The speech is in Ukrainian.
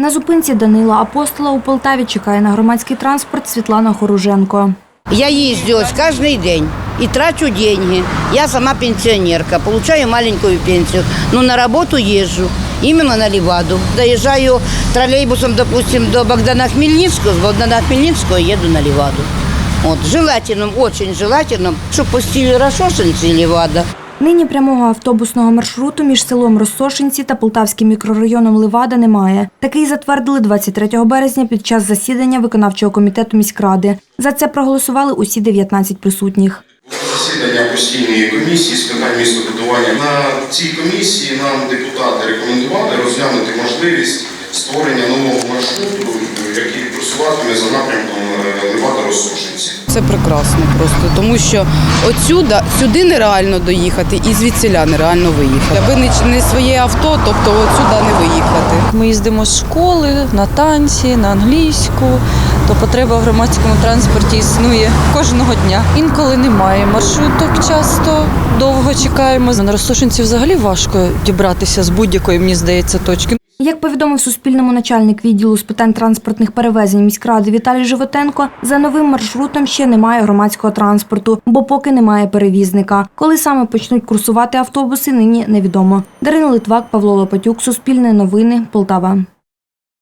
На зупинці Данила Апостола у Полтаві чекає на громадський транспорт Світлана Хоруженко. Я езжу каждый день и трачу деньги. Я сама пенсионерка, получаю маленькую пенсию, но на работу езжу именно на Леваду. Доезжаю троллейбусом, допустим, до Богдана Хмельницкого, с Богдана Хмельницкого еду на Леваду. Вот, желательно, очень желательно, чтобы пустили Рашошинцы и Левада. Нині прямого автобусного маршруту між селом Розсошинці та полтавським мікрорайоном Левада немає. Такий затвердили 23 березня під час засідання виконавчого комітету міськради. За це проголосували усі 19 присутніх. Засідання постійної комісії з питань містобудування. На цій комісії нам депутати рекомендували розглянути можливість створення нового маршруту, який курсуватиме за напрямком е, Левада-Росошинці. Це прекрасно просто, тому що отсюда сюди нереально доїхати і звідсіля нереально виїхати. Аби не, не своє авто, тобто отсюда не виїхати. Ми їздимо з школи на танці, на англійську, то потреба в громадському транспорті існує кожного дня. Інколи немає маршруток, часто довго чекаємо. На Ростошинці взагалі важко дібратися з будь-якої, мені здається, точки. Як повідомив Суспільному начальник відділу з питань транспортних перевезень міськради Віталій Животенко, за новим маршрутом ще немає громадського транспорту, бо поки немає перевізника. Коли саме почнуть курсувати автобуси, нині невідомо. Дарина Литвак, Павло Лопатюк, Суспільне новини, Полтава.